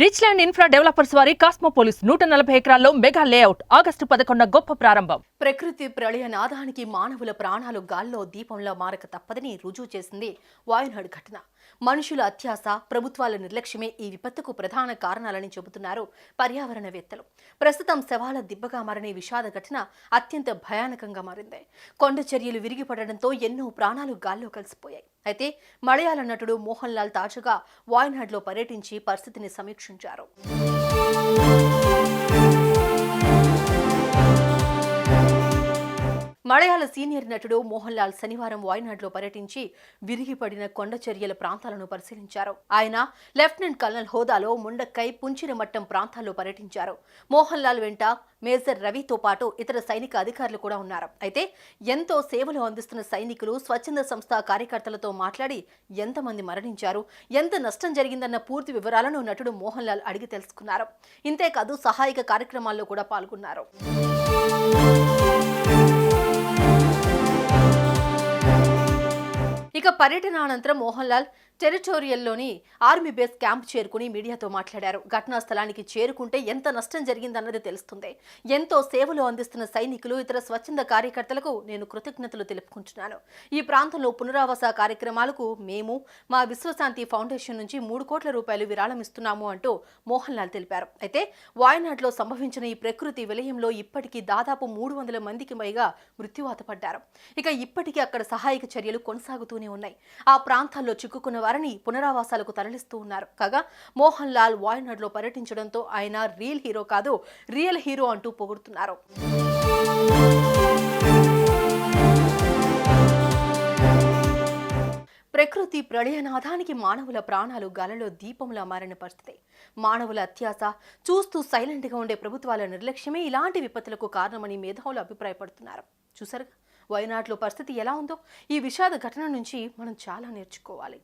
Rich land infra developers వారి కాస్మోపోలిస్ నూట నలభై ఎకరాల్లో మెగా లేఅవుట్ ఆగస్టు పదకొండ గొప్ప ప్రారంభం. ప్రకృతి ప్రళయ నాదానికి మానవుల ప్రాణాలు గాల్లో దీపంలో మారక తప్పదని రుజువు చేసింది వాయునాడు ఘటన. మనుషుల అత్యాస ప్రభుత్వాల నిర్లక్ష్యమే ఈ విపత్తుకు ప్రధాన కారణాలని చెబుతున్నారు పర్యావరణవేత్తలు. ప్రస్తుతం శవాల దిబ్బగా మారిన విషాద ఘటన అత్యంత భయానకంగా మారింది. కొండ చర్యలు విరిగిపడడంతో ఎన్నో ప్రాణాలు గాల్లో కలిసిపోయాయి. అయితే మలయాళ నటుడు మోహన్ లాల్ తాజాగా వాయనాడ్లో పర్యటించి పరిస్థితిని సమీక్షించారు. మలయాళ సీనియర్ నటుడు మోహన్ లాల్ శనివారం వాయనాడ్లో పర్యటించి విరిగిపడిన కొండచర్యల ప్రాంతాలను పరిశీలించారు. ఆయన లెఫ్టినెంట్ కల్నల్ హోదాలో ముండక్కై పుంచినమట్టం ప్రాంతాల్లో పర్యటించారు. మోహన్ లాల్ వెంట మేజర్ రవితో పాటు ఇతర సైనిక అధికారులు కూడా ఉన్నారు. అయితే ఎంతో సేవలు అందిస్తున్న సైనికులు స్వచ్ఛంద సంస్థ కార్యకర్తలతో మాట్లాడి ఎంతమంది మరణించారు ఎంత నష్టం జరిగిందన్న పూర్తి వివరాలను నటుడు మోహన్ లాల్ అడిగి తెలుసుకున్నారు. ఇంతేకాదు సహాయక కార్యక్రమాల్లో కూడా పాల్గొన్నారు. ఇక పర్యటన అనంతరం మోహన్ లాల్ టెరిటోరియల్లోని ఆర్మీ బేస్ క్యాంప్ చేరుకుని మీడియాతో మాట్లాడారు. ఘటనా స్థలానికి చేరుకుంటే ఎంత నష్టం జరిగిందన్నది తెలుస్తుంది. ఎంతో సేవలు అందిస్తున్న సైనికులు ఇతర స్వచ్ఛంద కార్యకర్తలకు నేను కృతజ్ఞతలు తెలుపుకుంటున్నాను. ఈ ప్రాంతంలో పునరావాస కార్యక్రమాలకు మేము మా విశ్వశాంతి ఫౌండేషన్ నుంచి మూడు కోట్ల రూపాయలు విరాళం ఇస్తున్నాము అంటూ మోహన్ లాల్ తెలిపారు. అయితే వాయనాడ్లో సంభవించిన ఈ ప్రకృతి విలయంలో ఇప్పటికీ దాదాపు మూడు వందల మందికి పైగా మృత్యువాత పడ్డారు. ఇక ఇప్పటికీ అక్కడ సహాయక చర్యలు కొనసాగుతూనే ఉన్నాయి. ఆ ప్రాంతాల్లో చిక్కుకున్న వారిని పునరావాసాలకు తరలిస్తూ ఉన్నారు. కాగా మోహన్ లాల్ వాయనాడ్లో పర్యటించడంతో ఆయన రియల్ హీరో కాదు రియల్ హీరో అంటూ పొగుడుతున్నారు. ప్రకృతి ప్రళయనాథానికి మానవుల ప్రాణాలు గాలలో దీపంలా మారిన పరిస్థితి. మానవుల అత్యాస చూస్తూ సైలెంట్గా ఉండే ప్రభుత్వాల నిర్లక్ష్యమే ఇలాంటి విపత్తులకు కారణమని మేధావులు అభిప్రాయపడుతున్నారు. చూసారుగా వయనాడులో పరిస్థితి ఎలా ఉందో ఈ విషాద ఘటన నుంచి మనం చాలా నేర్చుకోవాలి.